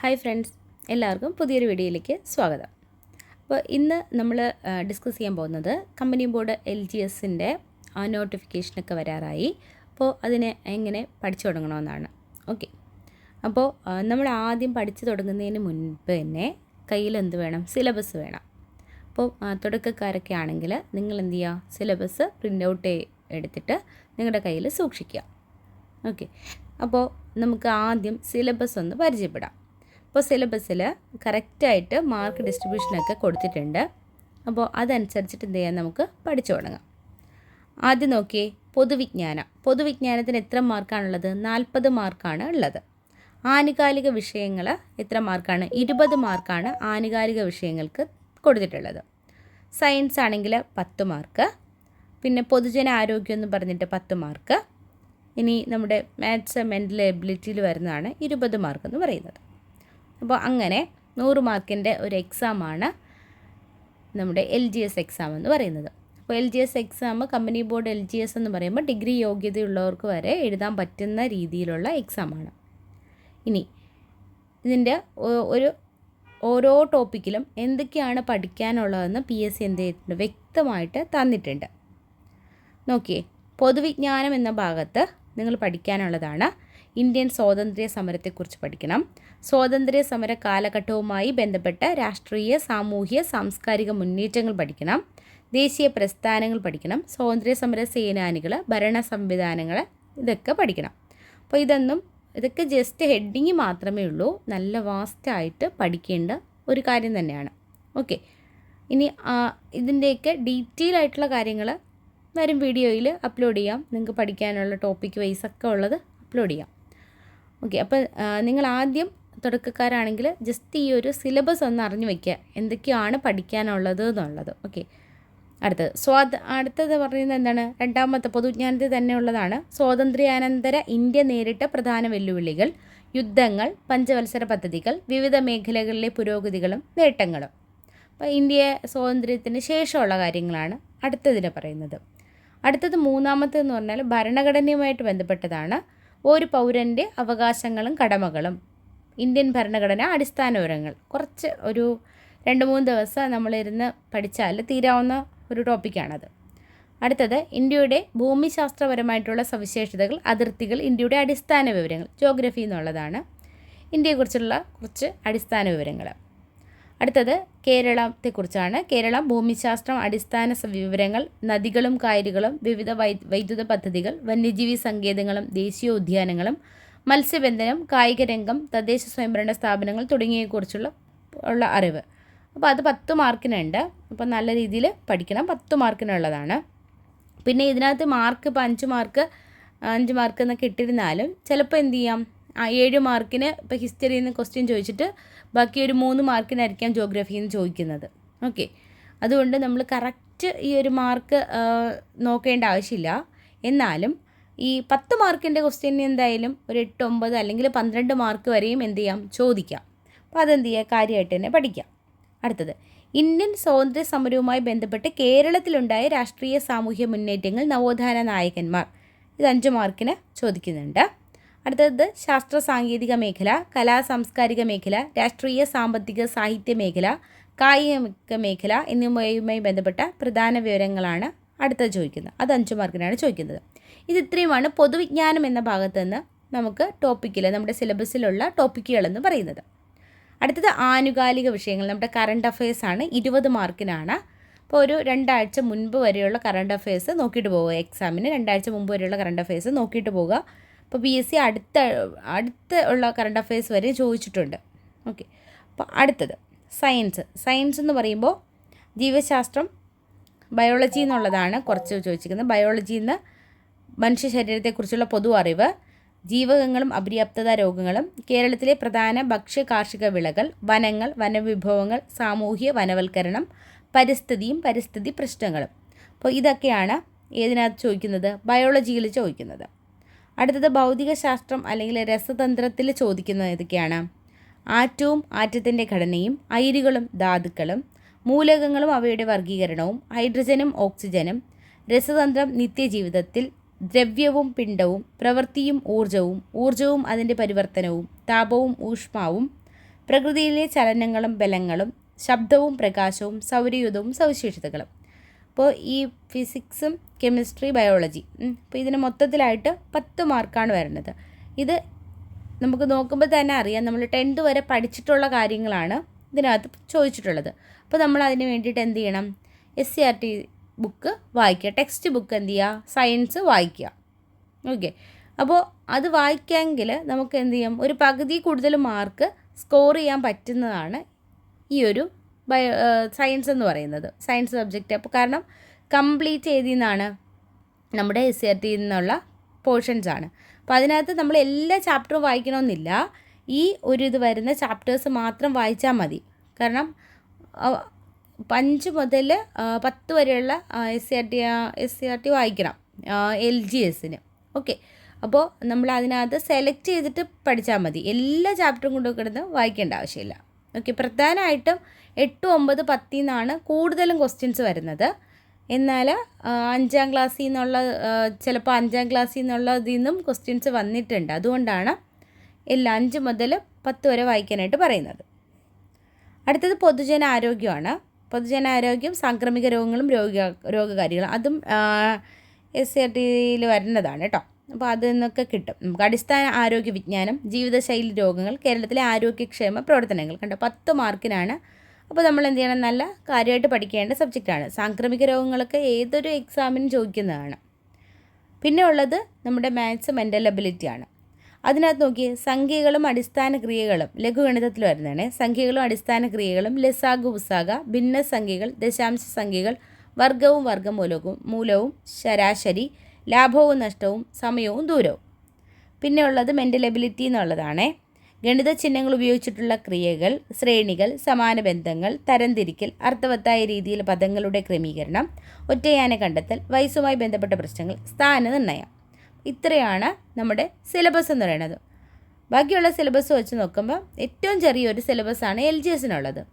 Hi friends എല്ലാവർക്കും പുതിയൊരു വീഡിയോയിലേക്ക് സ്വാഗതം. അപ്പോൾ ഇന്ന് നമ്മൾ ഡിസ്കസ് ചെയ്യാൻ പോകുന്നത് കമ്പനി ബോർഡ് എൽ ജി എസിന്റെ ആ നോട്ടിഫിക്കേഷനൊക്കെ വരാറായി. അപ്പോൾ അതിനെ എങ്ങനെ പഠിച്ചു തുടങ്ങണമെന്നാണ്. ഓക്കെ അപ്പോൾ നമ്മൾ ആദ്യം പഠിച്ചു തുടങ്ങുന്നതിന് മുൻപ് തന്നെ കയ്യിൽ എന്ത് വേണം? സിലബസ് വേണം. അപ്പോൾ തുടക്കക്കാരൊക്കെ ആണെങ്കിൽ നിങ്ങൾ എന്ത് ചെയ്യുക? സിലബസ് പ്രിന്റ് ഔട്ട് എടുത്തിട്ട് നിങ്ങളുടെ കയ്യിൽ സൂക്ഷിക്കുക. ഓക്കെ അപ്പോൾ നമുക്ക് ആദ്യം സിലബസ് ഒന്ന് പരിചയപ്പെടാം. അപ്പോൾ സിലബസിൽ കറക്റ്റായിട്ട് മാർക്ക് ഡിസ്ട്രിബ്യൂഷനൊക്കെ കൊടുത്തിട്ടുണ്ട്. അപ്പോൾ അതനുസരിച്ചിട്ട് എന്ത് ചെയ്യാം നമുക്ക് പഠിച്ചു തുടങ്ങാം. ആദ്യം നോക്കിയേ പൊതുവിജ്ഞാനം. പൊതുവിജ്ഞാനത്തിന് എത്ര മാർക്കാണുള്ളത് നാൽപ്പത് മാർക്കാണ് ഉള്ളത്. ആനുകാലിക വിഷയങ്ങൾ എത്ര മാർക്കാണ് ഇരുപത് മാർക്കാണ് ആനുകാലിക വിഷയങ്ങൾക്ക് കൊടുത്തിട്ടുള്ളത്. സയൻസ് ആണെങ്കിൽ പത്ത് മാർക്ക് പിന്നെ പൊതുജന ആരോഗ്യം എന്ന് പറഞ്ഞിട്ട് പത്ത് മാർക്ക് ഇനി നമ്മുടെ മാത്സ് മെന്റൽ എബിലിറ്റിയിൽ വരുന്നതാണ് ഇരുപത് മാർക്ക് എന്ന് പറയുന്നത്. അപ്പോൾ അങ്ങനെ നൂറ് മാർക്കിന്റെ ഒരു എക്സാമാണ് നമ്മുടെ എൽ ജി എസ് എക്സാം എന്ന് പറയുന്നത്. അപ്പോൾ L G S exam company board L G S എന്ന് പറയുമ്പോൾ ഡിഗ്രി യോഗ്യതയുള്ളവർക്ക് വരെ എഴുതാൻ പറ്റുന്ന രീതിയിലുള്ള എക്സാമാണ്. ഇനി ഇതിന്റെ ഒരു ഓരോ ടോപ്പിക്കിലും എന്തൊക്കെയാണ് പഠിക്കാനുള്ളതെന്ന് പി എസ് സി എന്ത് ചെയ്തിട്ടുണ്ട് വ്യക്തമായിട്ട് തന്നിട്ടുണ്ട്. നോക്കിയേ പൊതുവിജ്ഞാനം എന്ന ഭാഗത്ത് നിങ്ങൾ പഠിക്കാനുള്ളതാണ് ഇന്ത്യൻ സ്വാതന്ത്ര്യ സമരത്തെക്കുറിച്ച് പഠിക്കണം. സ്വാതന്ത്ര്യ സമര കാലഘട്ടവുമായി ബന്ധപ്പെട്ട രാഷ്ട്രീയ സാമൂഹ്യ സാംസ്കാരിക മുന്നേറ്റങ്ങൾ പഠിക്കണം. ദേശീയ പ്രസ്ഥാനങ്ങൾ പഠിക്കണം. സ്വാതന്ത്ര്യ സമര സേനാനികൾ ഭരണ സംവിധാനങ്ങൾ ഇതൊക്കെ പഠിക്കണം. അപ്പോൾ ഇതൊന്നും ഇതൊക്കെ ജസ്റ്റ് ഹെഡിങ് മാത്രമേ ഉള്ളൂ. നല്ല വാസ്റ്റായിട്ട് പഠിക്കേണ്ട ഒരു കാര്യം തന്നെയാണ്. ഓക്കെ ഇനി ഇതിന്റെയൊക്കെ ഡീറ്റെയിൽ ആയിട്ടുള്ള കാര്യങ്ങൾ വരും വീഡിയോയിൽ അപ്ലോഡ് ചെയ്യാം. നിങ്ങൾക്ക് പഠിക്കാനുള്ള ടോപ്പിക് വൈസ് ഒക്കെ ഉള്ളത് അപ്ലോഡ് ചെയ്യാം. ഓക്കെ അപ്പോൾ നിങ്ങൾ ആദ്യം തുടക്കക്കാരാണെങ്കിൽ ജസ്റ്റ് ഈ ഒരു സിലബസ് ഒന്ന് അറിഞ്ഞു വയ്ക്കുക. എന്തൊക്കെയാണ് പഠിക്കാനുള്ളത് എന്നുള്ളത്. ഓക്കെ അടുത്തത്. സ്വാത അടുത്തത് പറയുന്നത് എന്താണ്? രണ്ടാമത്തെ പൊതുജ്ഞാനത്തിൽ തന്നെ ഉള്ളതാണ്. സ്വാതന്ത്ര്യാനന്തര ഇന്ത്യ നേരിട്ട പ്രധാന വെല്ലുവിളികൾ യുദ്ധങ്ങൾ പഞ്ചവത്സര പദ്ധതികൾ വിവിധ മേഖലകളിലെ പുരോഗതികളും നേട്ടങ്ങളും. അപ്പോൾ ഇന്ത്യ സ്വാതന്ത്ര്യത്തിന് ശേഷമുള്ള കാര്യങ്ങളാണ് അടുത്തതിന് പറയുന്നത്. അടുത്തത് മൂന്നാമത്തെന്ന് പറഞ്ഞാൽ ഭരണഘടനയുമായിട്ട് ബന്ധപ്പെട്ടതാണ്. ഒരു പൗരന്റെ അവകാശങ്ങളും കടമകളും. ഇന്ത്യൻ ഭരണഘടന അടിസ്ഥാന വിവരങ്ങൾ കുറച്ച് ഒരു രണ്ട് മൂന്ന് ദിവസം നമ്മളിരുന്ന് പഠിച്ചാൽ തീരാവുന്ന ഒരു ടോപ്പിക്കാണത് അടുത്തത് ഇന്ത്യയുടെ ഭൂമിശാസ്ത്രപരമായിട്ടുള്ള സവിശേഷതകൾ അതിർത്തികൾ ഇന്ത്യയുടെ അടിസ്ഥാന വിവരങ്ങൾ ജോഗ്രഫി എന്നുള്ളതാണ്. ഇന്ത്യയെക്കുറിച്ചുള്ള കുറച്ച് അടിസ്ഥാന വിവരങ്ങൾ അടുത്തത് കേരളത്തെക്കുറിച്ചാണ്. കേരളം ഭൂമിശാസ്ത്രം അടിസ്ഥാന വിവരങ്ങൾ നദികളും കായലുകളും വിവിധ വൈദ്യുത പദ്ധതികൾ വന്യജീവി സങ്കേതങ്ങളും ദേശീയ ഉദ്യാനങ്ങളും മത്സ്യബന്ധനം കായിക രംഗം തദ്ദേശ സ്വയംഭരണ സ്ഥാപനങ്ങൾ തുടങ്ങിയവയെക്കുറിച്ചുള്ള ഉള്ള അറിവ്. അപ്പോൾ അത് പത്ത് മാർക്കിനുണ്ട്. അപ്പോൾ നല്ല രീതിയിൽ പഠിക്കണം. പത്ത് മാർക്കിനുള്ളതാണ്. പിന്നെ ഇതിനകത്ത് മാർക്ക് ഇപ്പോൾ അഞ്ച് മാർക്ക് അഞ്ച് മാർക്ക് എന്നൊക്കെ ഇട്ടിരുന്നാലും ചിലപ്പോൾ എന്ത് ചെയ്യാം? ഏഴ് മാർക്കിന് ഇപ്പോൾ ഹിസ്റ്ററിയിൽ നിന്ന് ക്വസ്റ്റ്യൻ ചോദിച്ചിട്ട് ബാക്കി ഒരു മൂന്ന് മാർക്കിനായിരിക്കാം ജോഗ്രഫിയിൽ നിന്ന് ചോദിക്കുന്നത്. ഓക്കെ അതുകൊണ്ട് നമ്മൾ കറക്റ്റ് ഈ ഒരു മാർക്ക് നോക്കേണ്ട ആവശ്യമില്ല. എന്നാലും ഈ പത്ത് മാർക്കിന്റെ ക്വസ്റ്റ്യൻ എന്തായാലും ഒരു എട്ട് ഒമ്പത് അല്ലെങ്കിൽ പന്ത്രണ്ട് മാർക്ക് വരെയും എന്ത് ചെയ്യാം? ചോദിക്കാം. അപ്പോൾ അതെന്ത് ചെയ്യുക കാര്യമായിട്ട് തന്നെ പഠിക്കാം. അടുത്തത്. ഇന്ത്യൻ സ്വാതന്ത്ര്യ സമരവുമായി ബന്ധപ്പെട്ട് കേരളത്തിലുണ്ടായ രാഷ്ട്രീയ സാമൂഹ്യ മുന്നേറ്റങ്ങൾ നവോത്ഥാന നായകന്മാർ. ഇത് അഞ്ച് മാർക്കിന് ചോദിക്കുന്നുണ്ട്. അടുത്തത് ശാസ്ത്ര സാങ്കേതിക മേഖല കലാ സാംസ്കാരിക മേഖല രാഷ്ട്രീയ സാമ്പത്തിക സാഹിത്യ മേഖല കായിക മേഖല എന്നിവയുമായി ബന്ധപ്പെട്ട പ്രധാന വിവരങ്ങളാണ് അടുത്ത ചോദിക്കുന്നത്. അത് അഞ്ച് മാർക്കിനാണ് ചോദിക്കുന്നത്. ഇത് ഇത്രയുമാണ് പൊതുവിജ്ഞാനം എന്ന ഭാഗത്ത് നിന്ന് നമുക്ക് ടോപ്പിക്കിൽ നമ്മുടെ സിലബസിലുള്ള ടോപ്പിക്കുകളെന്ന് പറയുന്നത്. അടുത്തത് ആനുകാലിക വിഷയങ്ങൾ. നമ്മുടെ കറണ്ട് അഫയേഴ്സ് ആണ് ഇരുപത് മാർക്കിനാണ്. അപ്പോൾ ഒരു രണ്ടാഴ്ച മുൻപ് വരെയുള്ള കറണ്ട് അഫയേഴ്സ് നോക്കിയിട്ട് പോവുക. എക്സാമിന് രണ്ടാഴ്ച മുമ്പ് വരെയുള്ള കറണ്ട് അഫയേഴ്സ് നോക്കിയിട്ട് പോവുക. അപ്പോൾ പി എസ് സി അടുത്ത അടുത്ത ഉള്ള കറണ്ട് അഫയേഴ്സ് വരെ ചോദിച്ചിട്ടുണ്ട്. ഓക്കെ അപ്പോൾ അടുത്തത് സയൻസ് സയൻസ് എന്ന് പറയുമ്പോൾ ജീവശാസ്ത്രം ബയോളജി എന്നുള്ളതാണ് കുറച്ച് ചോദിച്ചിരിക്കുന്നത്. ബയോളജിയിൽ നിന്ന് മനുഷ്യ ശരീരത്തെക്കുറിച്ചുള്ള പൊതു അറിവ് ജീവകങ്ങളും അപര്യാപ്തത രോഗങ്ങളും കേരളത്തിലെ പ്രധാന ഭക്ഷ്യ കാർഷിക വിളകൾ വനങ്ങൾ വനവിഭവങ്ങൾ സാമൂഹ്യ വനവൽക്കരണം പരിസ്ഥിതിയും പരിസ്ഥിതി പ്രശ്നങ്ങളും. അപ്പോൾ ഇതൊക്കെയാണ് ഏതിനകത്ത് ചോദിക്കുന്നത്? ബയോളജിയിൽ ചോദിക്കുന്നത്. അടുത്തത് ഭൗതിക ശാസ്ത്രം അല്ലെങ്കിൽ രസതന്ത്രത്തിൽ ചോദിക്കുന്നത് ഏതൊക്കെയാണ്? ആറ്റവും ആറ്റത്തിന്റെ ഘടനയും അയിരുകളും ധാതുക്കളും മൂലകങ്ങളും അവയുടെ വർഗീകരണവും ഹൈഡ്രജനും ഓക്സിജനും രസതന്ത്രം നിത്യജീവിതത്തിൽ ദ്രവ്യവും പിണ്ടവും പ്രവൃത്തിയും ഊർജവും ഊർജവും അതിന്റെ പരിവർത്തനവും താപവും ഊഷ്മാവും പ്രകൃതിയിലെ ചലനങ്ങളും ബലങ്ങളും ശബ്ദവും പ്രകാശവും സൗരയുധവും സവിശേഷതകളും. അപ്പോൾ ഈ ഫിസിക്സും കെമിസ്ട്രി ബയോളജി. അപ്പോൾ ഇതിന് മൊത്തത്തിലായിട്ട് പത്ത് മാർക്കാണ് വരുന്നത്. ഇത് നമുക്ക് നോക്കുമ്പോൾ തന്നെ അറിയാം. നമ്മൾ ടെൻത്ത് വരെ പഠിച്ചിട്ടുള്ള കാര്യങ്ങളാണ് ഇതിനകത്ത് ചോദിച്ചിട്ടുള്ളത്. അപ്പോൾ നമ്മൾ അതിന് വേണ്ടിയിട്ട് എന്ത് ചെയ്യണം? S C R T book വായിക്കുക. ടെക്സ്റ്റ് ബുക്ക് എന്ത് ചെയ്യുക? സയൻസ് വായിക്കുക. ഓക്കെ അപ്പോൾ അത് വായിക്കാമെങ്കിൽ നമുക്ക് എന്ത് ചെയ്യാം? ഒരു പകുതി കൂടുതൽ മാർക്ക് സ്കോർ ചെയ്യാൻ പറ്റുന്നതാണ് ഈ ഒരു ബയോ സയൻസ് എന്ന് പറയുന്നത്. സയൻസ് സബ്ജക്റ്റ് അപ്പോൾ കാരണം കംപ്ലീറ്റ് ചെയ്തിന്നാണ് നമ്മുടെ എസ് സി ആർ ടി നിന്നുള്ള പോർഷൻസ് ആണ്. അപ്പോൾ അതിനകത്ത് നമ്മൾ എല്ലാ ചാപ്റ്ററും വായിക്കണമെന്നില്ല. ഈ ഒരു ഇത് വരുന്ന ചാപ്റ്റേഴ്സ് മാത്രം വായിച്ചാൽ മതി. കാരണം അഞ്ച് മുതൽ പത്ത് വരെയുള്ള S C R T S C R T വായിക്കണം. എൽ ജി എസിന് ഓക്കെ. അപ്പോൾ നമ്മൾ അതിനകത്ത് സെലക്ട് ചെയ്തിട്ട് പഠിച്ചാൽ മതി. എല്ലാ ചാപ്റ്ററും കൊണ്ട് കിടന്ന് വായിക്കേണ്ട ആവശ്യമില്ല. ഓക്കെ. പ്രധാനമായിട്ടും എട്ട് ഒമ്പത് പത്തിൽ നിന്നാണ് കൂടുതലും ക്വസ്റ്റ്യൻസ് വരുന്നത്. എന്നാൽ അഞ്ചാം ക്ലാസ്സിൽ നിന്നുള്ള ചിലപ്പോൾ അഞ്ചാം ക്ലാസ്സിൽ നിന്നുള്ളതിൽ നിന്നും ക്വസ്റ്റ്യൻസ് വന്നിട്ടുണ്ട്. അതുകൊണ്ടാണ് എല്ലാ അഞ്ച് മുതൽ പത്ത് വരെ വായിക്കാനായിട്ട് പറയുന്നത്. അടുത്തത് പൊതുജനാരോഗ്യമാണ്. പൊതുജനാരോഗ്യം പൊതുജന സാംക്രമിക രോഗങ്ങളും രോഗ രോഗകാരികളും. അതും എസ് സി ആർ ടിയിൽ വരുന്നതാണ് കേട്ടോ. അപ്പോൾ അതിൽ നിന്നൊക്കെ കിട്ടും. നമുക്ക് അടിസ്ഥാന ആരോഗ്യ വിജ്ഞാനം ജീവിതശൈലി രോഗങ്ങൾ കേരളത്തിലെ ആരോഗ്യക്ഷേമ പ്രവർത്തനങ്ങൾ. കണ്ടോ പത്ത് മാർക്കിനാണ് അപ്പോൾ നമ്മൾ എന്ത് ചെയ്യണം? നല്ല കാര്യമായിട്ട് പഠിക്കേണ്ട സബ്ജക്റ്റാണ് സാംക്രമിക രോഗങ്ങളൊക്കെ ഏതൊരു എക്സാമിനും ചോദിക്കുന്നതാണ്. പിന്നെ ഉള്ളത് നമ്മുടെ മാത്സ് മെന്റൽ അബിലിറ്റിയാണ് അതിനകത്ത് നോക്കി സംഖ്യകളും അടിസ്ഥാന ക്രിയകളും ലഘുഗണിതത്തിൽ വരുന്നതാണ്. സംഖ്യകളും അടിസ്ഥാന ക്രിയകളും ലസാഗു ഭിന്ന സംഖ്യകൾ ദശാംശ സംഖ്യകൾ വർഗവും വർഗമൂലവും മൂലവും ശരാശരി ലാഭവും നഷ്ടവും സമയവും ദൂരവും. പിന്നെ ഉള്ളത് മെന്റൽ എബിലിറ്റി എന്നുള്ളതാണ്. ഗണിത ചിഹ്നങ്ങൾ ഉപയോഗിച്ചിട്ടുള്ള ക്രിയകൾ ശ്രേണികൾ സമാന ബന്ധങ്ങൾ തരംതിരിക്കൽ അർത്ഥവത്തായ രീതിയിൽ പദങ്ങളുടെ ക്രമീകരണം ഒറ്റയാന കണ്ടെത്തൽ വയസ്സുമായി ബന്ധപ്പെട്ട പ്രശ്നങ്ങൾ സ്ഥാന നിർണയം. ഇത്രയാണ് നമ്മുടെ സിലബസ് എന്ന് പറയുന്നത്. ബാക്കിയുള്ള സിലബസ് വെച്ച് നോക്കുമ്പോൾ ഏറ്റവും ചെറിയൊരു സിലബസാണ് എൽ ജി എസിനുള്ളത്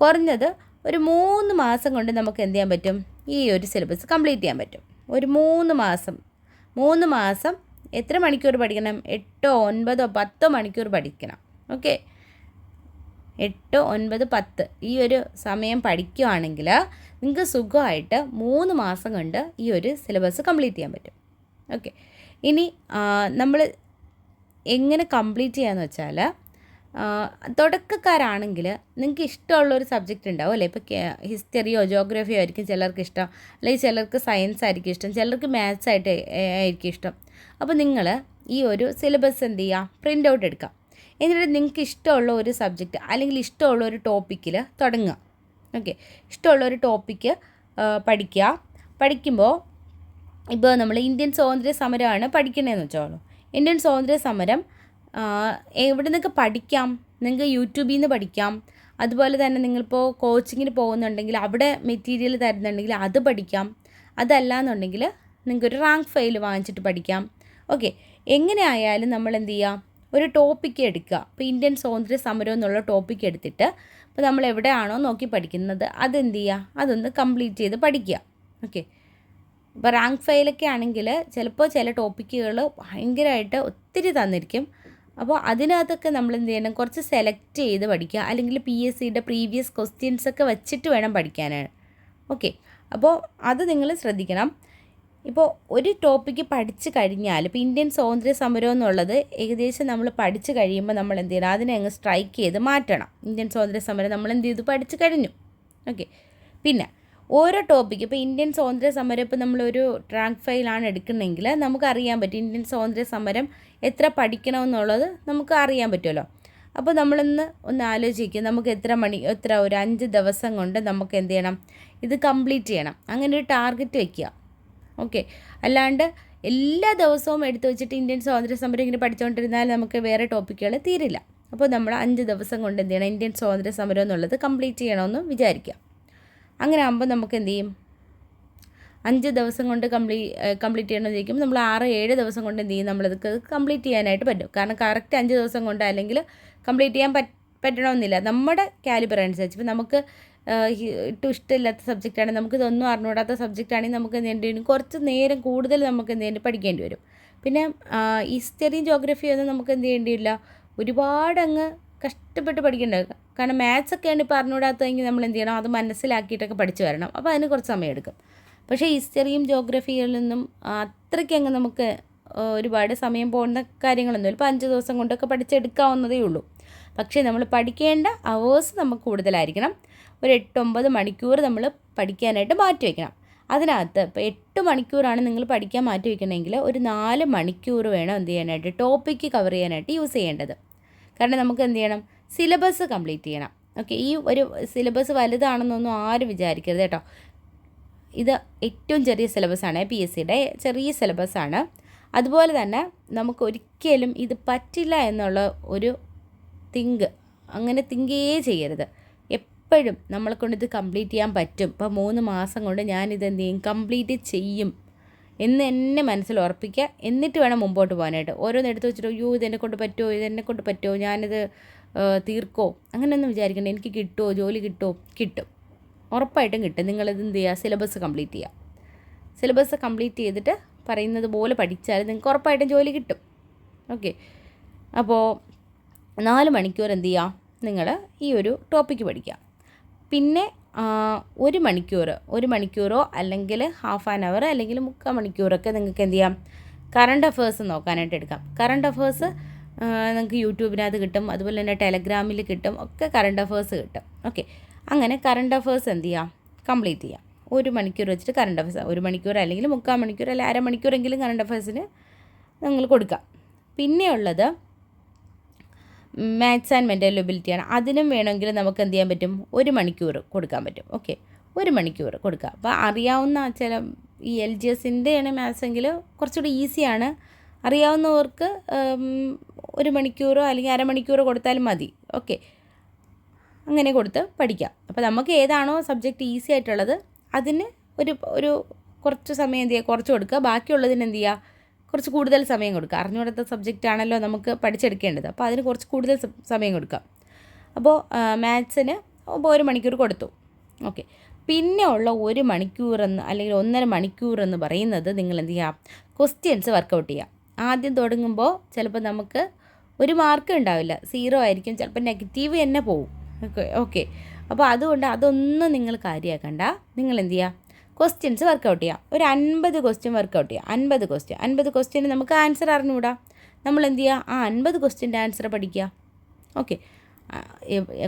കുറഞ്ഞത് ഒരു മൂന്ന് മാസം കൊണ്ട് നമുക്ക് എന്ത് ചെയ്യാൻ പറ്റും? ഈ ഒരു സിലബസ് കംപ്ലീറ്റ് ചെയ്യാൻ പറ്റും. ഒരു മൂന്ന് മാസം മൂന്ന് മാസം എത്ര മണിക്കൂർ പഠിക്കണം? എട്ടോ ഒൻപതോ പത്തോ മണിക്കൂർ പഠിക്കണം. ഓക്കെ? എട്ട് ഒൻപത് പത്ത് ഈ ഒരു സമയം പഠിക്കുകയാണെങ്കിൽ നിങ്ങൾക്ക് സുഖമായിട്ട് മൂന്ന് മാസം കൊണ്ട് ഈ ഒരു സിലബസ് കംപ്ലീറ്റ് ചെയ്യാൻ പറ്റും. ഓക്കെ? ഇനി നമ്മൾ എങ്ങനെ കംപ്ലീറ്റ് ചെയ്യാന്ന് വെച്ചാൽ തുടക്കക്കാരാണെങ്കിൽ നിങ്ങൾക്ക് ഇഷ്ടമുള്ള ഒരു സബ്ജക്റ്റ് ഉണ്ടാവും അല്ലേ? ഇപ്പോൾ ഹിസ്റ്ററിയോ ജോഗ്രഫിയോ ആയിരിക്കും ചിലർക്ക് ഇഷ്ടം. അല്ലെങ്കിൽ ചിലർക്ക് സയൻസ് ആയിരിക്കും ഇഷ്ടം. ചിലർക്ക് മാത്സ് ആയിട്ട് ആയിരിക്കും ഇഷ്ടം. അപ്പോൾ നിങ്ങൾ ഈ ഒരു സിലബസ് എന്ത് ചെയ്യുക പ്രിന്റ് ഔട്ട് എടുക്കുക എന്നിട്ട് നിങ്ങൾക്ക് ഇഷ്ടമുള്ള ഒരു സബ്ജക്റ്റ് അല്ലെങ്കിൽ ഇഷ്ടമുള്ള ഒരു ടോപ്പിക്കിൽ തുടങ്ങുക. ഓക്കെ ഇഷ്ടമുള്ള ഒരു ടോപ്പിക്ക് പഠിക്കുക പഠിക്കുമ്പോൾ ഇപ്പോൾ നമ്മൾ ഇന്ത്യൻ സ്വാതന്ത്ര്യ സമരമാണ് പഠിക്കണതെന്ന് വെച്ചോളൂ. ഇന്ത്യൻ സ്വാതന്ത്ര്യ സമരം എവിടെ നിന്നൊക്കെ പഠിക്കാം? നിങ്ങൾക്ക് യൂട്യൂബിൽ നിന്ന് പഠിക്കാം. അതുപോലെ തന്നെ നിങ്ങളിപ്പോൾ കോച്ചിങ്ങിന് പോകുന്നുണ്ടെങ്കിൽ അവിടെ മെറ്റീരിയൽ തരുന്നുണ്ടെങ്കിൽ അത് പഠിക്കാം. അതല്ല എന്നുണ്ടെങ്കിൽ നിങ്ങൾക്കൊരു റാങ്ക് ഫയൽ വാങ്ങിച്ചിട്ട് പഠിക്കാം. ഓക്കെ എങ്ങനെ ആയാലും നമ്മൾ എന്ത് ചെയ്യുക ഒരു ടോപ്പിക്ക് എടുക്കുക. ഇപ്പോൾ ഇന്ത്യൻ സ്വാതന്ത്ര്യ സമരം എന്നുള്ള ടോപ്പിക്ക് എടുത്തിട്ട് ഇപ്പോൾ നമ്മൾ എവിടെയാണോ നോക്കി പഠിക്കുന്നത് അതെന്ത് ചെയ്യുക അതൊന്ന് കംപ്ലീറ്റ് ചെയ്ത് പഠിക്കുക. ഓക്കെ ഇപ്പോൾ റാങ്ക് ഫയലൊക്കെ ആണെങ്കിൽ ചിലപ്പോൾ ചില ടോപ്പിക്കുകൾ ഭയങ്കരമായിട്ട് ഒത്തിരി തന്നിരിക്കും. അപ്പോൾ അതിനകത്തൊക്കെ നമ്മൾ എന്ത് ചെയ്യണം? കുറച്ച് സെലക്ട് ചെയ്ത് പഠിക്കുക. അല്ലെങ്കിൽ പി എസ് സിയുടെ പ്രീവിയസ് ക്വസ്റ്റ്യൻസ് ഒക്കെ വെച്ചിട്ട് വേണം പഠിക്കാനാണ് ഓക്കെ അപ്പോൾ അത് നിങ്ങൾ ശ്രദ്ധിക്കണം. ഇപ്പോൾ ഒരു ടോപ്പിക്ക് പഠിച്ചു കഴിഞ്ഞാൽ ഇപ്പോൾ ഇന്ത്യൻ സ്വാതന്ത്ര്യ സമരം എന്നുള്ളത് ഏകദേശം നമ്മൾ പഠിച്ചു കഴിയുമ്പോൾ നമ്മൾ എന്ത് ചെയ്യണം? അതിനെ അങ്ങ് സ്ട്രൈക്ക് ചെയ്ത് മാറ്റണം. ഇന്ത്യൻ സ്വാതന്ത്ര്യ സമരം നമ്മൾ എന്ത് ചെയ്തു? പഠിച്ചു കഴിഞ്ഞു. ഓക്കെ പിന്നെ ഓരോ ടോപ്പിക്ക് ഇപ്പോൾ ഇന്ത്യൻ സ്വാതന്ത്ര്യ സമരം ഇപ്പോൾ നമ്മളൊരു ട്രാങ്ക് ഫയലാണ് എടുക്കുന്നതെങ്കിൽ നമുക്കറിയാൻ പറ്റും ഇന്ത്യൻ സ്വാതന്ത്ര്യ സമരം എത്ര പഠിക്കണമെന്നുള്ളത് നമുക്ക് അറിയാൻ പറ്റുമല്ലോ. അപ്പോൾ നമ്മളൊന്ന് ഒന്ന് ആലോചിക്കുക നമുക്ക് എത്ര മണി എത്ര ഒരു അഞ്ച് ദിവസം കൊണ്ട് നമുക്ക് എന്ത് ചെയ്യണം? ഇത് കംപ്ലീറ്റ് ചെയ്യണം. അങ്ങനെ ഒരു ടാർഗറ്റ് വയ്ക്കുക ഓക്കെ. അല്ലാണ്ട് എല്ലാ ദിവസവും എടുത്തു വെച്ചിട്ട് ഇന്ത്യൻ സ്വാതന്ത്ര്യ സമരം ഇങ്ങനെ പഠിച്ചുകൊണ്ടിരുന്നാൽ നമുക്ക് വേറെ ടോപ്പിക്കുകൾ തീരില്ല. അപ്പോൾ നമ്മൾ അഞ്ച് ദിവസം കൊണ്ട് എന്ത് ചെയ്യണം? ഇന്ത്യൻ സ്വാതന്ത്ര്യ സമരം എന്നുള്ളത് കംപ്ലീറ്റ് ചെയ്യണമെന്ന് വിചാരിക്കുക. അങ്ങനെ ആകുമ്പോൾ നമുക്ക് എന്ത് ചെയ്യും? അഞ്ച് ദിവസം കൊണ്ട് കംപ്ലീ കംപ്ലീറ്റ് ചെയ്യണമെന്ന് ചോദിക്കും നമ്മൾ ആറ് ഏഴ് ദിവസം കൊണ്ട് എന്ത് ചെയ്യും? നമ്മളത് കംപ്ലീറ്റ് ചെയ്യാനായിട്ട് പറ്റും. കാരണം കറക്റ്റ് അഞ്ച് ദിവസം കൊണ്ട് അല്ലെങ്കിൽ കംപ്ലീറ്റ് ചെയ്യാൻ പറ്റ പറ്റണമെന്നില്ല. നമ്മുടെ കാലിബർ അനുസരിച്ച്. ഇപ്പോൾ നമുക്ക് ഇട്ടും ഇഷ്ടമില്ലാത്ത സബ്ജക്റ്റാണ് നമുക്ക് ഇതൊന്നും അറിഞ്ഞുകൂടാത്ത സബ്ജക്റ്റാണെങ്കിൽ നമുക്ക് എന്ത് ചെയ്യേണ്ടി കുറച്ച് നേരം കൂടുതൽ നമുക്ക് എന്ത് ചെയ്യേണ്ടി പഠിക്കേണ്ടി വരും. പിന്നെ ഹിസ്റ്ററിയും ജോഗ്രഫിയും ഒന്നും നമുക്ക് എന്ത് ചെയ്യേണ്ടിയില്ല ഒരുപാട് അങ്ങ് കഷ്ടപ്പെട്ട് പഠിക്കേണ്ടത് കാരണം മാത്സൊക്കെയാണ് ഇപ്പോൾ അറിഞ്ഞുകൂടാത്തതെങ്കിൽ നമ്മൾ എന്ത് ചെയ്യണം? അത് മനസ്സിലാക്കിയിട്ടൊക്കെ പഠിച്ചു വരണം. അപ്പോൾ അതിന് കുറച്ച് സമയം എടുക്കും പക്ഷേ ഹിസ്റ്ററിയും നിന്നും അത്രയ്ക്ക് അങ്ങ് നമുക്ക് ഒരുപാട് സമയം പോകുന്ന കാര്യങ്ങളൊന്നും ഇപ്പോൾ അഞ്ച് ദിവസം കൊണ്ടൊക്കെ പഠിച്ചെടുക്കാവുന്നതേ ഉള്ളൂ. പക്ഷേ നമ്മൾ പഠിക്കേണ്ട അവേഴ്സ് നമുക്ക് കൂടുതലായിരിക്കണം. ഒരു എട്ടൊമ്പത് മണിക്കൂർ നമ്മൾ പഠിക്കാനായിട്ട് മാറ്റി വയ്ക്കണം അതിനകത്ത് ഇപ്പോൾ എട്ട് മണിക്കൂറാണ് നിങ്ങൾ പഠിക്കാൻ മാറ്റി വയ്ക്കണമെങ്കിൽ ഒരു നാല് മണിക്കൂർ വേണം എന്ത് ചെയ്യാനായിട്ട് ടോപ്പിക്ക് കവർ ചെയ്യാനായിട്ട് യൂസ് ചെയ്യേണ്ടത്. കാരണം നമുക്ക് എന്ത് ചെയ്യണം? സിലബസ് കംപ്ലീറ്റ് ചെയ്യണം. ഓക്കെ ഈ ഒരു സിലബസ് വലുതാണെന്നൊന്നും ആരും വിചാരിക്കരുത് കേട്ടോ. ഇത് ഏറ്റവും ചെറിയ സിലബസാണ് പി എസ് സിയുടെ ചെറിയ സിലബസാണ് അതുപോലെ തന്നെ നമുക്ക് ഒരിക്കലും ഇത് പറ്റില്ല എന്നുള്ള ഒരു തിങ്ക് അങ്ങനെ തിങ്കേ ചെയ്യരുത്. എപ്പോഴും നമ്മളെ കൊണ്ട് ഇത് കംപ്ലീറ്റ് ചെയ്യാൻ പറ്റും. ഇപ്പോൾ മൂന്ന് മാസം കൊണ്ട് ഞാനിത് എന്ത് ചെയ്യും? കംപ്ലീറ്റ് ചെയ്യും. എന്ന് എന്നെ മനസ്സിൽ ഉറപ്പിക്കുക. എന്നിട്ട് വേണം മുമ്പോട്ട് പോകാനായിട്ട്. ഓരോന്ന് എടുത്ത് വെച്ചിട്ട് അയ്യോ ഇതെന്നെ കൊണ്ട് പറ്റുമോ ഇതെന്നെ കൊണ്ട് പറ്റുമോ ഞാനിത് തീർക്കോ അങ്ങനെയൊന്നും വിചാരിക്കണ്ട. എനിക്ക് കിട്ടുമോ ജോലി കിട്ടുമോ കിട്ടും. ഉറപ്പായിട്ടും കിട്ടും. നിങ്ങളിത് എന്ത് ചെയ്യുക? സിലബസ് കംപ്ലീറ്റ് ചെയ്യുക. സിലബസ് കംപ്ലീറ്റ് ചെയ്തിട്ട് പറയുന്നത് പോലെ പഠിച്ചാൽ നിങ്ങൾക്ക് ഉറപ്പായിട്ടും ജോലി കിട്ടും. ഓക്കെ അപ്പോൾ നാല് മണിക്കൂർ എന്ത് ചെയ്യുക? നിങ്ങൾ ഈ ഒരു ടോപ്പിക്ക് പഠിക്കുക. പിന്നെ ഒരു മണിക്കൂർ ഒരു മണിക്കൂറോ അല്ലെങ്കിൽ ഹാഫ് ആൻ അവർ അല്ലെങ്കിൽ മുക്കാൽ മണിക്കൂറൊക്കെ നിങ്ങൾക്ക് എന്ത് ചെയ്യാം? കറണ്ട് അഫേഴ്സ് നോക്കാനായിട്ട് എടുക്കാം. കറണ്ട് അഫേഴ്സ് നിങ്ങൾക്ക് യൂട്യൂബിനകത്ത് കിട്ടും അതുപോലെ തന്നെ ടെലഗ്രാമിൽ കിട്ടും ഒക്കെ കറണ്ട് അഫേഴ്സ് കിട്ടും. ഓക്കെ അങ്ങനെ കറണ്ട് അഫേഴ്സ് എന്ത് ചെയ്യാം? കംപ്ലീറ്റ് ചെയ്യാം. ഒരു മണിക്കൂർ വെച്ചിട്ട് കറണ്ട് അഫേഴ്സ് ഒരു മണിക്കൂർ അല്ലെങ്കിൽ മുക്കാൽ മണിക്കൂർ അല്ലെങ്കിൽ അരമണിക്കൂറെങ്കിലും കറണ്ട് അഫേഴ്സിന് നിങ്ങൾ കൊടുക്കാം. പിന്നെയുള്ളത് മാത്സ് ആൻഡ് മെന്റൽ എബിലിറ്റിയാണ് അതിനും വേണമെങ്കിൽ നമുക്ക് എന്ത് ചെയ്യാൻ പറ്റും? ഒരു മണിക്കൂർ കൊടുക്കാൻ പറ്റും. ഓക്കെ ഒരു മണിക്കൂർ കൊടുക്കുക അപ്പോൾ അറിയാവുന്ന ചില ഈ എൽ ജി എസിന്റെയാണ് മാത്സ് എങ്കിൽ കുറച്ചുകൂടി ഈസിയാണ് അറിയാവുന്നവർക്ക് ഒരു മണിക്കൂറോ അല്ലെങ്കിൽ അരമണിക്കൂറോ കൊടുത്താലും മതി. ഓക്കെ അങ്ങനെ കൊടുത്ത് പഠിക്കാം. അപ്പോൾ നമുക്ക് ഏതാണോ സബ്ജക്റ്റ് ഈസി ആയിട്ടുള്ളത് അതിന് ഒരു ഒരു കുറച്ച് സമയം എന്ത് ചെയ്യുക? കുറച്ച് കൊടുക്കുക. ബാക്കിയുള്ളതിന് എന്ത് ചെയ്യുക? കുറച്ച് കൂടുതൽ സമയം കൊടുക്കുക. അറിഞ്ഞുകൊടുത്ത സബ്ജക്റ്റ് ആണല്ലോ നമുക്ക് പഠിച്ചെടുക്കേണ്ടത്. അപ്പോൾ അതിന് കുറച്ച് കൂടുതൽ സമയം കൊടുക്കാം അപ്പോൾ മാത്സിന് ഇപ്പോൾ ഒരു മണിക്കൂർ കൊടുത്തു. ഓക്കെ. പിന്നെ ഉള്ള ഒരു മണിക്കൂർ എന്ന് അല്ലെങ്കിൽ ഒന്നര മണിക്കൂർ എന്ന് പറയുന്നത് നിങ്ങൾ എന്ത് ചെയ്യുക? ക്വസ്റ്റ്യൻസ് വർക്കൗട്ട് ചെയ്യുക. ആദ്യം തുടങ്ങുമ്പോൾ ചിലപ്പോൾ നമുക്ക് ഒരു മാർക്ക് ഉണ്ടാവില്ല. സീറോ ആയിരിക്കും. ചിലപ്പോൾ നെഗറ്റീവ് തന്നെ പോവും. ഓക്കെ. ഓക്കെ. അപ്പോൾ അതുകൊണ്ട് അതൊന്നും നിങ്ങൾ കാര്യമാക്കണ്ട. നിങ്ങൾ എന്ത് ചെയ്യുക? ക്വസ്റ്റ്യൻസ് വർക്കൗട്ട് ചെയ്യാം. ഒരു അൻപത് ക്വസ്റ്റ്യൻ വർക്കൗട്ട് ചെയ്യാം. അൻപത് ക്വസ്റ്റ്യൻ അൻപത് ക്വസ്റ്റ്യന് നമുക്ക് ആൻസർ അറിഞ്ഞുകൂടാ? നമ്മൾ എന്ത് ചെയ്യുക ആ അൻപത് ക്വസ്റ്റ്യന്റെ ആൻസർ പഠിക്കുക. ഓക്കെ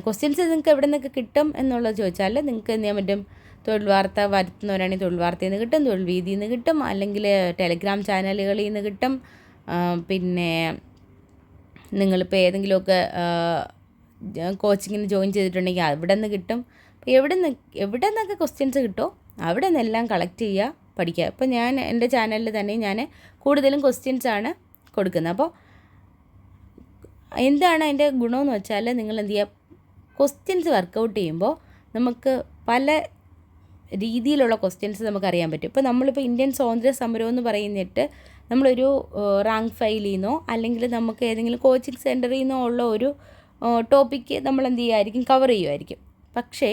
ക്വസ്റ്റ്യൻസ് നിങ്ങൾക്ക് എവിടെ നിന്നൊക്കെ കിട്ടും എന്നുള്ളത് ചോദിച്ചാൽ നിങ്ങൾക്ക് എന്ത് ചെയ്യാൻ പറ്റും? തൊഴിൽ വാർത്ത വരുത്തുന്നവരാണെങ്കിൽ തൊഴിൽ വാർത്തയിൽ നിന്ന് കിട്ടും തൊഴിൽ വീതിയിൽ നിന്ന് കിട്ടും അല്ലെങ്കിൽ ടെലിഗ്രാം ചാനലുകളിൽ നിന്ന് കിട്ടും. പിന്നെ നിങ്ങളിപ്പോൾ ഏതെങ്കിലുമൊക്കെ കോച്ചിങ്ങിന് ജോയിൻ ചെയ്തിട്ടുണ്ടെങ്കിൽ അവിടെ നിന്ന് കിട്ടും. എവിടെ നിന്ന് എവിടെ നിന്നൊക്കെ ക്വസ്റ്റ്യൻസ് കിട്ടുമോ അവിടെ നിന്നെല്ലാം കളക്ട് ചെയ്യുക പഠിക്കുക അപ്പോൾ ഞാൻ എന്റെ ചാനലിൽ തന്നെ ഞാൻ കൂടുതലും ക്വസ്റ്റ്യൻസ് ആണ് കൊടുക്കുന്നത്. അപ്പോൾ എന്താണ് അതിന്റെ ഗുണമെന്ന് വെച്ചാൽ നിങ്ങൾ എന്ത് ചെയ്യുക ക്വസ്റ്റ്യൻസ് വർക്കൗട്ട് ചെയ്യുമ്പോൾ നമുക്ക് പല രീതിയിലുള്ള ക്വസ്റ്റ്യൻസ് നമുക്കറിയാൻ പറ്റും. ഇപ്പോൾ നമ്മളിപ്പോൾ ഇന്ത്യൻ സ്വാതന്ത്ര്യ സമരം എന്ന് പറയുന്നിട്ട് നമ്മളൊരു റാങ്ക് ഫയലിൽ നിന്നോ അല്ലെങ്കിൽ നമുക്ക് ഏതെങ്കിലും കോച്ചിങ് സെന്ററിൽ നിന്നോ ഉള്ള ഒരു ടോപ്പിക്ക് നമ്മൾ എന്ത് ചെയ്യുമായിരിക്കും കവർ ചെയ്യുമായിരിക്കും പക്ഷേ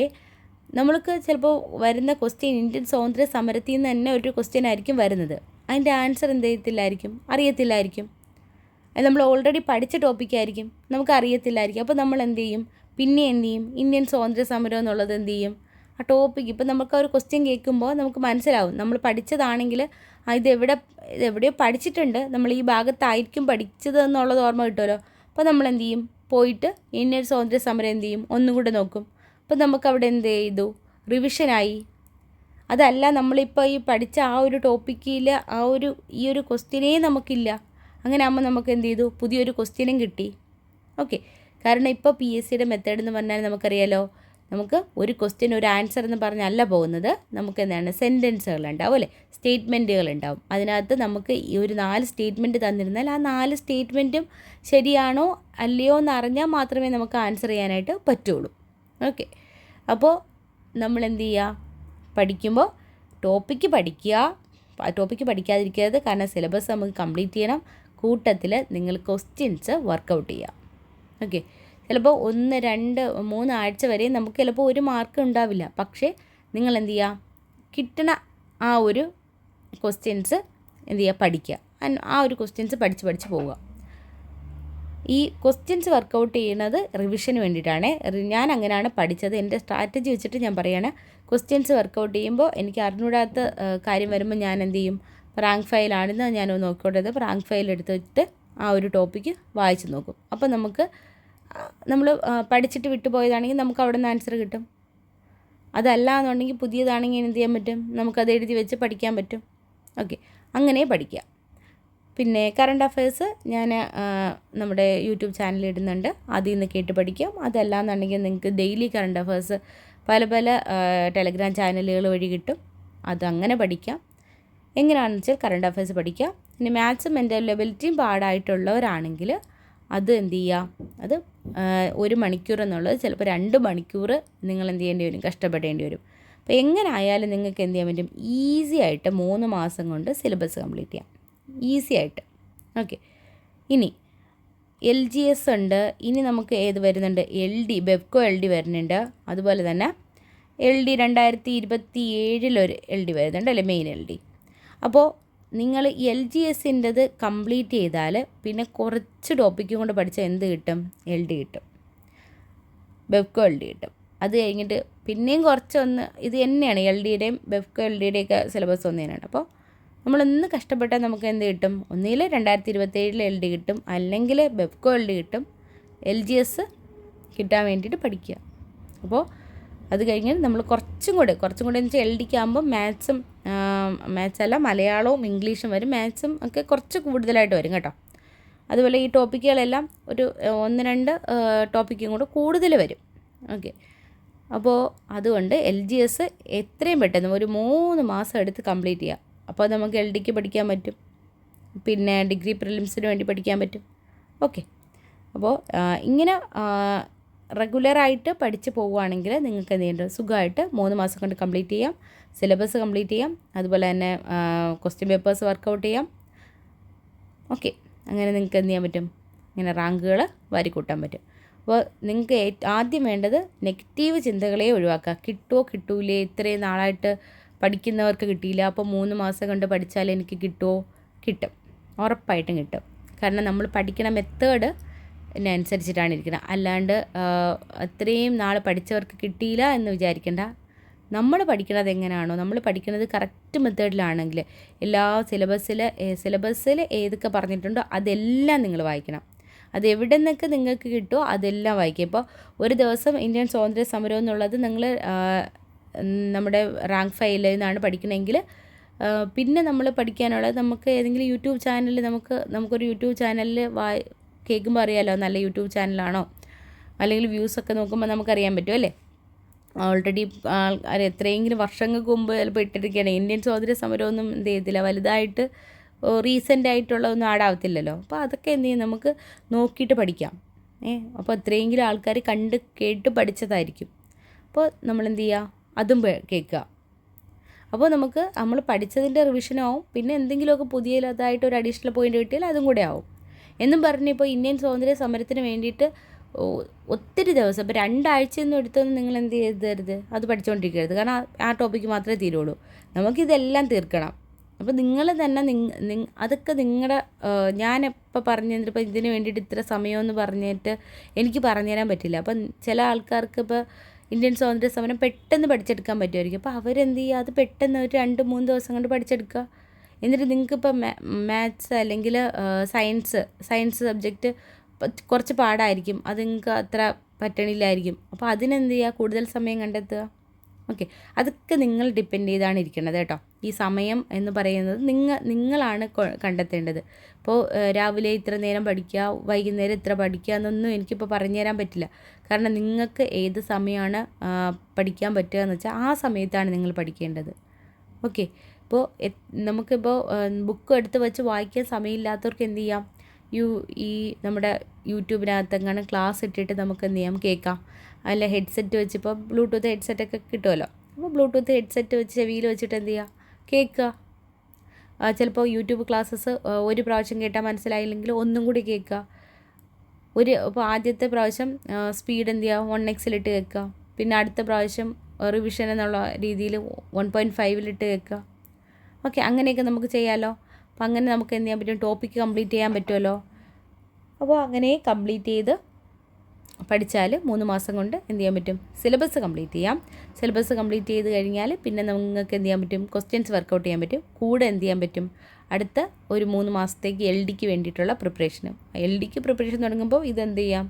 നമ്മൾക്ക് ചിലപ്പോൾ വരുന്ന ക്വസ്റ്റ്യൻ ഇന്ത്യൻ സ്വാതന്ത്ര്യ സമരത്തിൽ നിന്ന് തന്നെ ഒരു ക്വസ്റ്റ്യൻ ആയിരിക്കും വരുന്നത്. അതിന്റെ ആൻസർ എന്ത് ചെയ്യത്തില്ലായിരിക്കും അറിയത്തില്ലായിരിക്കും. അത് നമ്മൾ ഓൾറെഡി പഠിച്ച ടോപ്പിക്കായിരിക്കും നമുക്ക് അറിയത്തില്ലായിരിക്കും. അപ്പോൾ നമ്മൾ എന്ത് ചെയ്യും? പിന്നെ എന്ത് ചെയ്യും? ഇന്ത്യൻ സ്വാതന്ത്ര്യ സമരം എന്നുള്ളത് എന്ത് ചെയ്യും? ആ ടോപ്പിക്ക് ഇപ്പം നമുക്ക് ആ ഒരു ക്വസ്റ്റ്യൻ കേൾക്കുമ്പോൾ നമുക്ക് മനസ്സിലാവും. നമ്മൾ പഠിച്ചതാണെങ്കിൽ ഇത് എവിടെ ഇത് എവിടെയോ പഠിച്ചിട്ടുണ്ട്. നമ്മൾ ഈ ഭാഗത്തായിരിക്കും പഠിച്ചത് എന്നുള്ളത് ഓർമ്മ കിട്ടുമല്ലോ. അപ്പോൾ നമ്മൾ എന്ത് ചെയ്യും? പോയിട്ട് ഇന്ത്യൻ സ്വാതന്ത്ര്യ സമരം എന്ത് ചെയ്യും? ഒന്നുകൂടെ നോക്കും. അപ്പോൾ നമുക്കവിടെ എന്ത് ചെയ്തു? റിവിഷനായി അതല്ല നമ്മളിപ്പോൾ ഈ പഠിച്ച ആ ഒരു ടോപ്പിക്കിൽ ആ ഒരു ഈ ഒരു ക്വസ്റ്റ്യനേ നമുക്കില്ല. അങ്ങനെ ആകുമ്പോൾ നമുക്ക് എന്ത് ചെയ്തു? പുതിയൊരു ക്വസ്റ്റ്യനും കിട്ടി. ഓക്കെ കാരണം ഇപ്പോൾ പി എസ് സിയുടെ മെത്തേഡ് എന്ന് പറഞ്ഞാൽ നമുക്കറിയാലോ നമുക്ക് ഒരു ക്വസ്റ്റ്യൻ ഒരു ആൻസർ എന്ന് പറഞ്ഞല്ല പോകുന്നത്. നമുക്ക് എന്താണ്? സെന്റൻസുകൾ ഉണ്ടാവും അല്ലേ? സ്റ്റേറ്റ്മെന്റുകൾ ഉണ്ടാവും. അതിനകത്ത് നമുക്ക് ഈ ഒരു നാല് സ്റ്റേറ്റ്മെന്റ് തന്നിരുന്നാൽ ആ നാല് സ്റ്റേറ്റ്മെന്റും ശരിയാണോ അല്ലയോ എന്ന് അറിഞ്ഞാൽ മാത്രമേ നമുക്ക് ആൻസർ ചെയ്യാനായിട്ട് പറ്റുള്ളൂ. ഓക്കെ. അപ്പോൾ നമ്മൾ എന്ത് ചെയ്യുക പഠിക്കുമ്പോൾ ടോപ്പിക്ക് പഠിക്കുക ടോപ്പിക്ക് പഠിക്കാതിരിക്കരുത്. കാരണം സിലബസ് നമുക്ക് കംപ്ലീറ്റ് ചെയ്യണം. കൂട്ടത്തിൽ നിങ്ങൾ ക്വസ്റ്റ്യൻസ് വർക്കൗട്ട് ചെയ്യുക ഓക്കെ. ചിലപ്പോൾ ഒന്ന് രണ്ട് മൂന്ന് ആഴ്ച വരെ നമുക്ക് ചിലപ്പോൾ ഒരു മാർക്ക് ഉണ്ടാവില്ല. പക്ഷേ നിങ്ങൾ എന്ത് ചെയ്യുക കിട്ടണ ആ ഒരു ക്വസ്റ്റ്യൻസ് എന്ത് ചെയ്യുക പഠിക്കുക ആ ഒരു ക്വസ്റ്റ്യൻസ് പഠിച്ച് പഠിച്ച് പോവുക. ഈ ക്വസ്റ്റ്യൻസ് വർക്കൗട്ട് ചെയ്യുന്നത് റിവിഷന് വേണ്ടിയിട്ടാണ്. ഞാൻ അങ്ങനെയാണ് പഠിച്ചത്. എന്റെ സ്ട്രാറ്റജി വെച്ചിട്ട് ഞാൻ പറയുകയാണ് ക്വസ്റ്റ്യൻസ് വർക്കൗട്ട് ചെയ്യുമ്പോൾ എനിക്ക് അറിഞ്ഞൂടാത്ത കാര്യം വരുമ്പോൾ ഞാൻ എന്ത് ചെയ്യും? റാങ്ക് ഫയലാണെന്ന് ഞാൻ നോക്കിക്കൊണ്ടത് റാങ്ക് ഫയൽ എടുത്തിട്ട് ആ ഒരു ടോപ്പിക്ക് വായിച്ച് നോക്കും. അപ്പോൾ നമുക്ക് നമ്മൾ പഠിച്ചിട്ട് വിട്ടുപോയതാണെങ്കിൽ നമുക്ക് അവിടെ നിന്ന് ആൻസർ കിട്ടും. അതല്ല എന്നുണ്ടെങ്കിൽ പുതിയതാണെങ്കിൽ എന്ത് ചെയ്യാൻ പറ്റും? നമുക്കത് എഴുതി വെച്ച് പഠിക്കാൻ പറ്റും. ഓക്കെ അങ്ങനെ പഠിക്കുക. പിന്നെ കറണ്ട് അഫയേഴ്സ് ഞാൻ നമ്മുടെ യൂട്യൂബ് ചാനലിൽ ഇടുന്നുണ്ട്. അതിൽ നിന്ന് കേട്ട് പഠിക്കാം. അതല്ല എന്നുണ്ടെങ്കിൽ നിങ്ങൾക്ക് ഡെയിലി കറണ്ട് അഫയേഴ്സ് പല പല ടെലിഗ്രാം ചാനലുകൾ വഴി കിട്ടും. അതങ്ങനെ പഠിക്കാം. എങ്ങനെയാണെന്ന് വെച്ചാൽ കറണ്ട് അഫയേഴ്സ് പഠിക്കാം. പിന്നെ മാത്സും മെന്റൽ ലെബിലിറ്റിയും പാടായിട്ടുള്ളവരാണെങ്കിൽ അത് എന്ത് ചെയ്യുക അത് ഒരു മണിക്കൂർ എന്നുള്ളത് ചിലപ്പോൾ രണ്ട് മണിക്കൂർ നിങ്ങൾ എന്ത് ചെയ്യേണ്ടി വരും? കഷ്ടപ്പെടേണ്ടി വരും. അപ്പോൾ എങ്ങനെ ആയാലും നിങ്ങൾക്ക് എന്ത് ചെയ്യാൻ പറ്റും? ഈസി ആയിട്ട് മൂന്ന് മാസം കൊണ്ട് സിലബസ് കംപ്ലീറ്റ് ചെയ്യാം. ഈസി ആയിട്ട്. ഓക്കെ. ഇനി എൽ ജി എസ് ഉണ്ട്. ഇനി നമുക്ക് ഏത് വരുന്നുണ്ട്? L D Bevco L D വരുന്നുണ്ട്. അതുപോലെ തന്നെ എൽ ഡി രണ്ടായിരത്തി ഇരുപത്തി ഏഴിലൊരു എൽ ഡി വരുന്നുണ്ട് അല്ലെ? Main L D. അപ്പോൾ നിങ്ങൾ എൽ ജി എസിന്റെത് കംപ്ലീറ്റ് ചെയ്താൽ പിന്നെ കുറച്ച് ടോപ്പിക്കും കൊണ്ട് പഠിച്ചാൽ എന്ത് കിട്ടും? എൽ ഡി കിട്ടും. ബെബ്കോ എൽ ഡി കിട്ടും. അത് കഴിഞ്ഞിട്ട് പിന്നെയും കുറച്ചൊന്ന് ഇത് തന്നെയാണ്. എൽ ഡിയുടെയും ബെബ്കോ എൽ ഡിയുടെയൊക്കെ സിലബസ് ഒന്ന് തന്നെയാണ് അപ്പോൾ നമ്മളൊന്ന് കഷ്ടപ്പെട്ടാൽ നമുക്ക് എന്ത് കിട്ടും? ഒന്നിൽ രണ്ടായിരത്തി ഇരുപത്തേഴിൽ എൽ ഡി കിട്ടും. അല്ലെങ്കിൽ ബെബ്കോ എൽ ഡി കിട്ടും. എൽ ജി എസ് കിട്ടാൻ വേണ്ടിയിട്ട് പഠിക്കുക. അപ്പോൾ അത് കഴിഞ്ഞ് നമ്മൾ കുറച്ചും കൂടെ കുറച്ചും കൂടെ എന്ന് വെച്ചാൽ എൽ ഡിക്ക് ആകുമ്പോൾ മാത്സും മാത്സ് അല്ല മലയാളവും ഇംഗ്ലീഷും വരും. മാത്സും ഒക്കെ കുറച്ച് കൂടുതലായിട്ട് വരും കേട്ടോ. അതുപോലെ ഈ ടോപ്പിക്കുകളെല്ലാം ഒരു ഒന്ന് രണ്ട് ടോപ്പിക്കും കൂടെ കൂടുതൽ വരും. ഓക്കെ. അപ്പോൾ അതുകൊണ്ട് എൽ ജി എസ് എത്രയും പെട്ടെന്ന് ഒരു മൂന്ന് മാസം എടുത്ത് കംപ്ലീറ്റ് ചെയ്യാം അപ്പോൾ നമുക്ക് എൽ ഡിക്ക് പഠിക്കാൻ പറ്റും. പിന്നെ ഡിഗ്രി പ്രിലിംസിന് വേണ്ടി പഠിക്കാൻ പറ്റും. ഓക്കെ. അപ്പോൾ ഇങ്ങനെ റെഗുലറായിട്ട് പഠിച്ച് പോവുകയാണെങ്കിൽ നിങ്ങൾക്ക് എന്ത് ചെയ്യേണ്ടത്? സുഖമായിട്ട് മൂന്ന് മാസം കൊണ്ട് കംപ്ലീറ്റ് ചെയ്യാം. സിലബസ് കംപ്ലീറ്റ് ചെയ്യാം. അതുപോലെ തന്നെ ക്വസ്റ്റ്യൻ പേപ്പേഴ്സ് വർക്കൗട്ട് ചെയ്യാം. ഓക്കെ. അങ്ങനെ നിങ്ങൾക്ക് എന്ത് ചെയ്യാൻ പറ്റും? ഇങ്ങനെ റാങ്കുകൾ വാരിക്കൂട്ടാൻ പറ്റും. അപ്പോൾ നിങ്ങൾക്ക് ആദ്യം വേണ്ടത് നെഗറ്റീവ് ചിന്തകളെ ഒഴിവാക്കുക. കിട്ടുമോ കിട്ടൂലേ? ഇത്രയും നാളായിട്ട് പഠിക്കുന്നവർക്ക് കിട്ടിയില്ല. അപ്പോൾ മൂന്ന് മാസം കൊണ്ട് പഠിച്ചാൽ എനിക്ക് കിട്ടുമോ കിട്ടും. ഉറപ്പായിട്ടും കിട്ടും. കാരണം നമ്മൾ പഠിക്കണ മെത്തേഡ് അനുസരിച്ചിട്ടാണ് ഇരിക്കുന്നത് അല്ലാണ്ട് അത്രയും നാൾ പഠിച്ചവർക്ക് കിട്ടിയില്ല എന്ന് വിചാരിക്കേണ്ട. നമ്മൾ പഠിക്കുന്നത് എങ്ങനെയാണോ നമ്മൾ പഠിക്കുന്നത് കറക്റ്റ് മെത്തേഡിലാണെങ്കിൽ എല്ലാ സിലബസിൽ സിലബസിൽ ഏതൊക്കെ പറഞ്ഞിട്ടുണ്ടോ അതെല്ലാം നിങ്ങൾ വായിക്കണം. അത് എവിടെ നിന്നൊക്കെ നിങ്ങൾക്ക് കിട്ടുമോ അതെല്ലാം വായിക്കുക. ഇപ്പോൾ ഒരു ദിവസം ഇന്ത്യൻ സ്വാതന്ത്ര്യ സമരം എന്നുള്ളത് നിങ്ങൾ നമ്മുടെ റാങ്ക് ഫയലിൽ നിന്നാണ് പഠിക്കണമെങ്കിൽ. പിന്നെ നമ്മൾ പഠിക്കാനുള്ളത് നമുക്ക് ഏതെങ്കിലും യൂട്യൂബ് ചാനലിൽ നമുക്ക് നമുക്കൊരു യൂട്യൂബ് ചാനലിൽ വായി കേൾക്കുമ്പോൾ അറിയാമല്ലോ നല്ല യൂട്യൂബ് ചാനലാണോ? അല്ലെങ്കിൽ വ്യൂസൊക്കെ നോക്കുമ്പോൾ നമുക്കറിയാൻ പറ്റും അല്ലേ? ഓൾറെഡി എത്രയെങ്കിലും വർഷങ്ങൾക്ക് മുമ്പ് ചിലപ്പോൾ ഇട്ടിരിക്കുകയാണ്. ഇന്ത്യൻ സ്വാതന്ത്ര്യ സമരമൊന്നും എന്ത് ചെയ്യത്തില്ല. വലുതായിട്ട് റീസെന്റ് ആയിട്ടുള്ള ഒന്നും ആടാവത്തില്ലല്ലോ. അപ്പോൾ അതൊക്കെ എന്ത് ചെയ്യും? നമുക്ക് നോക്കിയിട്ട് പഠിക്കാം. ഏ അപ്പോൾ എത്രയെങ്കിലും ആൾക്കാർ കണ്ട് കേട്ട് പഠിച്ചതായിരിക്കും. അപ്പോൾ നമ്മൾ എന്ത് ചെയ്യുക അതും കേൾക്കുക. അപ്പോൾ നമുക്ക് നമ്മൾ പഠിച്ചതിന്റെ റിവിഷനാവും പിന്നെ എന്തെങ്കിലുമൊക്കെ പുതിയതായിട്ട് ഒരു അഡീഷണൽ പോയിന്റ് കിട്ടിയാൽ അതും കൂടെ ആവും. എന്നും പറഞ്ഞ് ഇപ്പോൾ ഇന്ത്യൻ സ്വാതന്ത്ര്യ സമരത്തിന് വേണ്ടിയിട്ട് ഒത്തിരി ദിവസം ഇപ്പോൾ രണ്ടാഴ്ചയൊന്നും എടുത്തൊന്നും നിങ്ങൾ എന്ത് ചെയ്തരുത് അത് പഠിച്ചുകൊണ്ടിരിക്കരുത് കാരണം ആ- ടോപ്പിക്ക് മാത്രമേ തീരുള്ളൂ. നമുക്കിതെല്ലാം തീർക്കണം. അപ്പോൾ നിങ്ങൾ തന്നെ നിങ് നിങ് അതൊക്കെ നിങ്ങളുടെ ഞാനെപ്പോൾ പറഞ്ഞു ഇപ്പോൾ ഇതിന് വേണ്ടിയിട്ട് ഇത്ര സമയമെന്ന് പറഞ്ഞിട്ട് എനിക്ക് പറഞ്ഞു പറഞ്ഞുതരാൻ പറ്റില്ല. അപ്പം ചില ആൾക്കാർക്ക് ഇപ്പോൾ ഇന്ത്യൻ സ്വാതന്ത്ര്യ സമരം പെട്ടെന്ന് പഠിച്ചെടുക്കാൻ പറ്റുമായിരിക്കും. അപ്പോൾ അവരെന്ത് ചെയ്യുക? അത് പെട്ടെന്ന് ഒരു രണ്ട് മൂന്ന് ദിവസം കൊണ്ട് പഠിച്ചെടുക്കുക. എന്നിട്ട് നിങ്ങൾക്കിപ്പോൾ മാത്സ് അല്ലെങ്കിൽ സയൻസ് സയൻസ് സബ്ജക്റ്റ് കുറച്ച് പാടായിരിക്കും. അത് നിങ്ങൾക്ക് അത്ര പറ്റണില്ലായിരിക്കും. അപ്പോൾ അതിനെന്ത് ചെയ്യുക? കൂടുതൽ സമയം കണ്ടെത്തുക. ഓക്കെ. അതൊക്കെ നിങ്ങൾ ഡിപ്പെൻഡ് ചെയ്താണ് ഇരിക്കുന്നത് കേട്ടോ. ഈ സമയം എന്ന് പറയുന്നത് നിങ്ങൾ നിങ്ങളാണ് കണ്ടെത്തേണ്ടത്. ഇപ്പോൾ രാവിലെ ഇത്ര നേരം പഠിക്കുക വൈകുന്നേരം ഇത്ര പഠിക്കുക എന്നൊന്നും എനിക്കിപ്പോൾ പറഞ്ഞു തരാൻ പറ്റില്ല. കാരണം നിങ്ങൾക്ക് ഏത് സമയമാണ് പഠിക്കാൻ പറ്റുക എന്ന് വെച്ചാൽ ആ സമയത്താണ് നിങ്ങൾ പഠിക്കേണ്ടത്. ഓക്കെ. ഇപ്പോൾ നമുക്കിപ്പോൾ ബുക്ക് എടുത്ത് വെച്ച് വായിക്കാൻ സമയമില്ലാത്തവർക്ക് എന്ത് ചെയ്യാം? യു ഈ നമ്മുടെ യൂട്യൂബിനകത്തെങ്ങാണ് ക്ലാസ് ഇട്ടിട്ട് നമുക്ക് എന്ത് ചെയ്യാം? കേൾക്കാം. അല്ല ഹെഡ്സെറ്റ് വെച്ച് ഇപ്പോൾ ബ്ലൂടൂത്ത് ഹെഡ്സെറ്റൊക്കെ കിട്ടുമല്ലോ അപ്പോൾ ബ്ലൂടൂത്ത് ഹെഡ്സെറ്റ് വെച്ച് ചെവിയിൽ വെച്ചിട്ട് എന്ത് ചെയ്യുക കേൾക്കുക ചിലപ്പോൾ യൂട്യൂബ് ക്ലാസ്സസ് ഒരു പ്രാവശ്യം കേട്ടാൽ മനസ്സിലായില്ലെങ്കിൽ ഒന്നും കൂടി കേൾക്കുക ഒരു ഇപ്പോൾ ആദ്യത്തെ പ്രാവശ്യം സ്പീഡ് എന്ത് ചെയ്യുക വൺ എക്സിലിട്ട് കേൾക്കുക പിന്നെ അടുത്ത പ്രാവശ്യം റിവിഷൻ എന്നുള്ള രീതിയിൽ വൺ പോയിന്റ് ഫൈവിലിട്ട് കേൾക്കുക ഓക്കെ അങ്ങനെയൊക്കെ നമുക്ക് ചെയ്യാമല്ലോ അപ്പോൾ അങ്ങനെ നമുക്ക് എന്ത് ചെയ്യാൻ പറ്റും? ടോപ്പിക്ക് കംപ്ലീറ്റ് ചെയ്യാൻ പറ്റുമല്ലോ അപ്പോൾ അങ്ങനെ കംപ്ലീറ്റ് ചെയ്ത് പഠിച്ചാൽ മൂന്ന് മാസം കൊണ്ട് എന്ത് ചെയ്യാൻ പറ്റും? സിലബസ് കംപ്ലീറ്റ് ചെയ്യാം. സിലബസ് കംപ്ലീറ്റ് ചെയ്ത് കഴിഞ്ഞാൽ പിന്നെ നിങ്ങൾക്ക് എന്ത് ചെയ്യാൻ പറ്റും? ക്വസ്റ്റ്യൻസ് വർക്കൗട്ട് ചെയ്യാൻ പറ്റും. കൂടെ എന്ത് ചെയ്യാൻ പറ്റും? അടുത്ത ഒരു മൂന്ന് മാസത്തേക്ക് എൽ ഡിക്ക് വേണ്ടിയിട്ടുള്ള പ്രിപ്പറേഷനും എൽ ഡിക്ക് പ്രിപ്പറേഷൻ തുടങ്ങുമ്പോൾ ഇതെന്ത് ചെയ്യാം?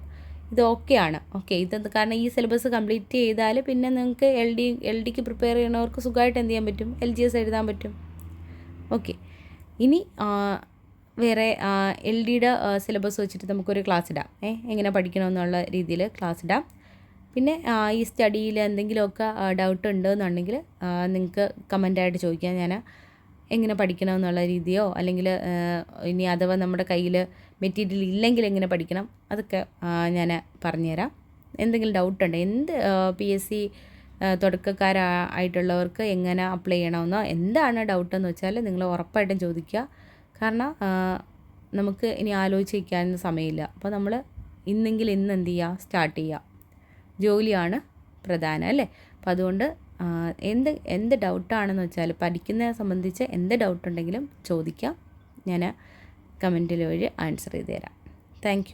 ഇത് ഓക്കെ ആണ്. ഓക്കെ ഇത് കാരണം ഈ സിലബസ് കംപ്ലീറ്റ് ചെയ്താൽ പിന്നെ നിങ്ങൾക്ക് എൽ ഡി എൽ ഡിക്ക് പ്രിപ്പയർ ചെയ്യണവർക്ക് സുഖമായിട്ട് എന്ത് ചെയ്യാൻ പറ്റും? എൽ ജി എസ് എഴുതാൻ പറ്റും. ഓക്കെ ഇനി വേറെ എൽ ഡിയുടെ സിലബസ് വെച്ചിട്ട് നമുക്കൊരു ക്ലാസ് ഇടാം. ഏ എങ്ങനെ പഠിക്കണമെന്നുള്ള രീതിയിൽ ക്ലാസ് ഇടാം. പിന്നെ ഈ സ്റ്റഡിയിൽ എന്തെങ്കിലുമൊക്കെ ഡൗട്ട് ഉണ്ടെന്നുണ്ടെങ്കിൽ നിങ്ങൾക്ക് കമന്റായിട്ട് ചോദിക്കാം. ഞാൻ എങ്ങനെ പഠിക്കണമെന്നുള്ള രീതിയോ അല്ലെങ്കിൽ ഇനി അഥവാ നമ്മുടെ കയ്യിൽ മെറ്റീരിയൽ ഇല്ലെങ്കിൽ എങ്ങനെ പഠിക്കണം അതൊക്കെ ഞാൻ പറഞ്ഞുതരാം. എന്തെങ്കിലും ഡൗട്ട് ഉണ്ട്? എന്ത് പി എസ് സി തുടക്കക്കാരായിട്ടുള്ളവർക്ക് എങ്ങനെ അപ്ലൈ ചെയ്യണമെന്നോ എന്താണ് ഡൗട്ടെന്ന് വെച്ചാൽ നിങ്ങൾ ഉറപ്പായിട്ടും ചോദിക്കുക. കാരണം നമുക്ക് ഇനി ആലോചിച്ചിരിക്കാനൊന്നും സമയമില്ല. അപ്പോൾ നമ്മൾ ഇന്നെങ്കിൽ ഇന്ന് എന്ത് ചെയ്യുക സ്റ്റാർട്ട് ചെയ്യുക ജോലിയാണ് പ്രധാനം അല്ലേ? അപ്പം അതുകൊണ്ട് എന്ത് എന്ത് ഡൗട്ടാണെന്ന് വെച്ചാൽ പഠിക്കുന്നതിനെ സംബന്ധിച്ച് എന്ത് ഡൗട്ട് ഉണ്ടെങ്കിലും ചോദിക്കാം. ഞാൻ കമന്റിൽ വഴി ആൻസർ ചെയ്ത് തരാം. താങ്ക്